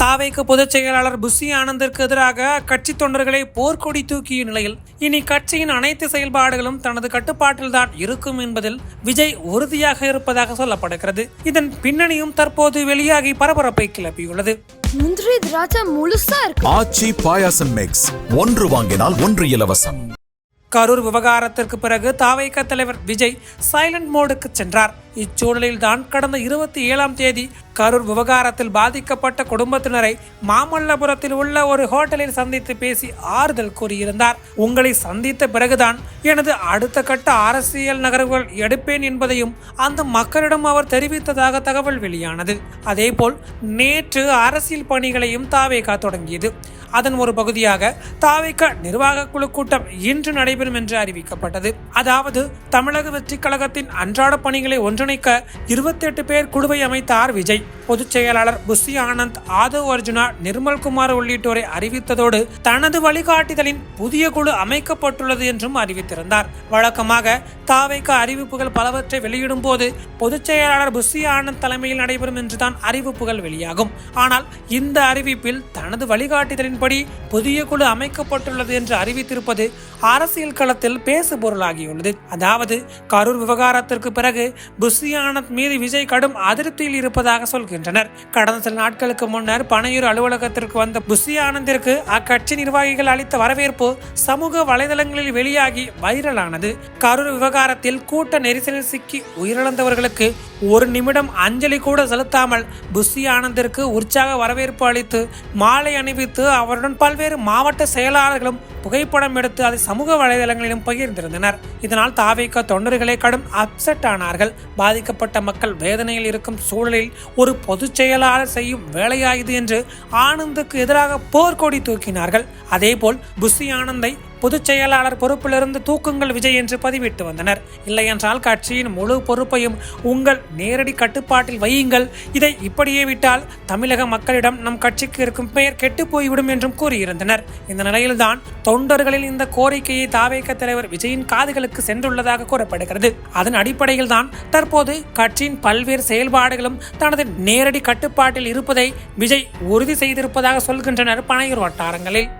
தாவேக்கு பொதுச் செயலாளர் புஷி ஆனந்திற்கு எதிராக கட்சி தொண்டர்களை போர்க்கொடி தூக்கிய நிலையில் இனி கட்சியின் அனைத்து செயல்பாடுகளும் தனது கட்டுப்பாட்டில்தான் இருக்கும் என்பதில் விஜய் உறுதியாக இருப்பதாக சொல்லப்படுகிறது. இதன் பின்னணியும் தற்போது வெளியாகி பரபரப்பை கிளப்பியுள்ளது. முந்திரி திராட்சை முழுசா இருக்கு. ஆச்சி பாயாசம் மிக்ஸ் ஒன்று வாங்கினால் ஒன்று இலவசம். கரூர் விவகாரத்திற்கு பிறகு தாவைக்க தலைவர் விஜய் சைலண்ட் மோடுக்கு சென்றார். இச்சூழலில் தான் கடந்த இருபத்தி ஏழாம் தேதி கரூர் விவகாரத்தில் பாதிக்கப்பட்ட குடும்பத்தினரை மாமல்லபுரத்தில் உள்ள ஒரு ஹோட்டலில் சந்தித்து பேசி ஆறுதல் கூறியிருந்தார். உங்களை சந்தித்த பிறகுதான் எனது அடுத்த கட்ட அரசியல் நகர்வுகள் எடுப்பேன் என்பதையும் அந்த மக்களிடம் அவர் தெரிவித்ததாக தகவல் வெளியானது. அதேபோல் நேற்று அரசியல் பணிகளையும் தாவேகா தொடங்கியது. அதன் ஒரு பகுதியாக தாவேகா நிர்வாக குழு கூட்டம் இன்று நடைபெறும் என்று அறிவிக்கப்பட்டது. அதாவது தமிழக வெற்றி கழகத்தின் அன்றாட பணிகளை ஒன்றிணைக்க இருபத்தி எட்டு பேர் குழுவை அமைத்தார் விஜய். பொதுச் செயலாளர் புஷி ஆனந்த் ஆதவ் அர்ஜுனா நிர்மல்குமார் உள்ளிட்டோரை அறிவித்ததோடு தனது வழிகாட்டுதலின் புதிய குழு அமைக்கப்பட்டுள்ளது என்றும் அறிவித்தார். அறிவித்திருந்தார் வழக்கமாக தாவைக்கு அறிவிப்புகள் பலவற்றை வெளியிடும் போது பொதுச் செயலாளர் புஷி ஆனந்த் தலைமையில் நடைபெறும் என்றுதான் அறிவிப்புகள் வெளியாகும். ஆனால் இந்த அறிவிப்பில் தனது வழிகாட்டுதலின்படி புதிய குழு அமைக்கப்பட்டுள்ளது என்று அறிவித்திருப்பது அரசியல் களத்தில் பேசு பொருளாகியுள்ளது அதாவது கரூர் விவகாரத்திற்கு பிறகு புஷி ஆனந்த் மீது விஜய் கடும் அதிருப்தியில் இருப்பதாக சொல்கின்றனர். கடந்த சில நாட்களுக்கு முன்னர் பனையூர் அலுவலகத்திற்கு வந்த புஷி ஆனந்திற்கு அக்கட்சி நிர்வாகிகள் அளித்த வரவேற்பு சமூக வலைதளங்களில் வெளியாகி வைரலானது. கரூர் விவகாரத்தில் கூட்ட நெரிசலில் சிக்கி உயிரிழந்தவர்களுக்கு ஒரு நிமிடம் அஞ்சலி கூட செலுத்தாமல் புஷி ஆனந்திற்கு உற்சாக வரவேற்பு அளித்து மாலை அணிவித்து அவருடன் பல்வேறு மாவட்ட செயலாளர்களும் புகைப்படம் எடுத்து அதை சமூக வலைதளங்களிலும் பகிர்ந்திருந்தனர். இதனால் தாவேக்க தொண்டர்களே கடும் அப்செட் ஆனார்கள். பாதிக்கப்பட்ட மக்கள் வேதனையில் இருக்கும் சூழலில் ஒரு பொதுச் செயலாளர் செய்யும் வேலையாயுது என்று ஆனந்துக்கு எதிராக போர்க்கொடி தூக்கினார்கள். அதேபோல் புஷி ஆனந்தை பொதுச் செயலாளர் பொறுப்பிலிருந்து தூக்குங்கள் விஜய் என்று பதிவிட்டு வந்தனர். இல்லையென்றால் கட்சியின் முழு பொறுப்பையும் உங்கள் நேரடி கட்டுப்பாட்டில் வையுங்கள். இதை இப்படியே விட்டால் தமிழக மக்களிடம் நம் கட்சிக்கு இருக்கும் பெயர் கெட்டு போய்விடும் என்றும் கூறியிருந்தனர். இந்த நிலையில்தான் தொண்டர்களின் இந்த கோரிக்கையை தாவேக தலைவர் விஜயின் காதுகளுக்கு சென்றுள்ளதாக கூறப்படுகிறது. அதன் அடிப்படையில் தான் தற்போது கட்சியின் பல்வேறு செயல்பாடுகளும் தனது நேரடி கட்டுப்பாட்டில் இருப்பதை விஜய் உறுதி செய்திருப்பதாக சொல்கின்றனர் பனையூர் வட்டாரங்களில்.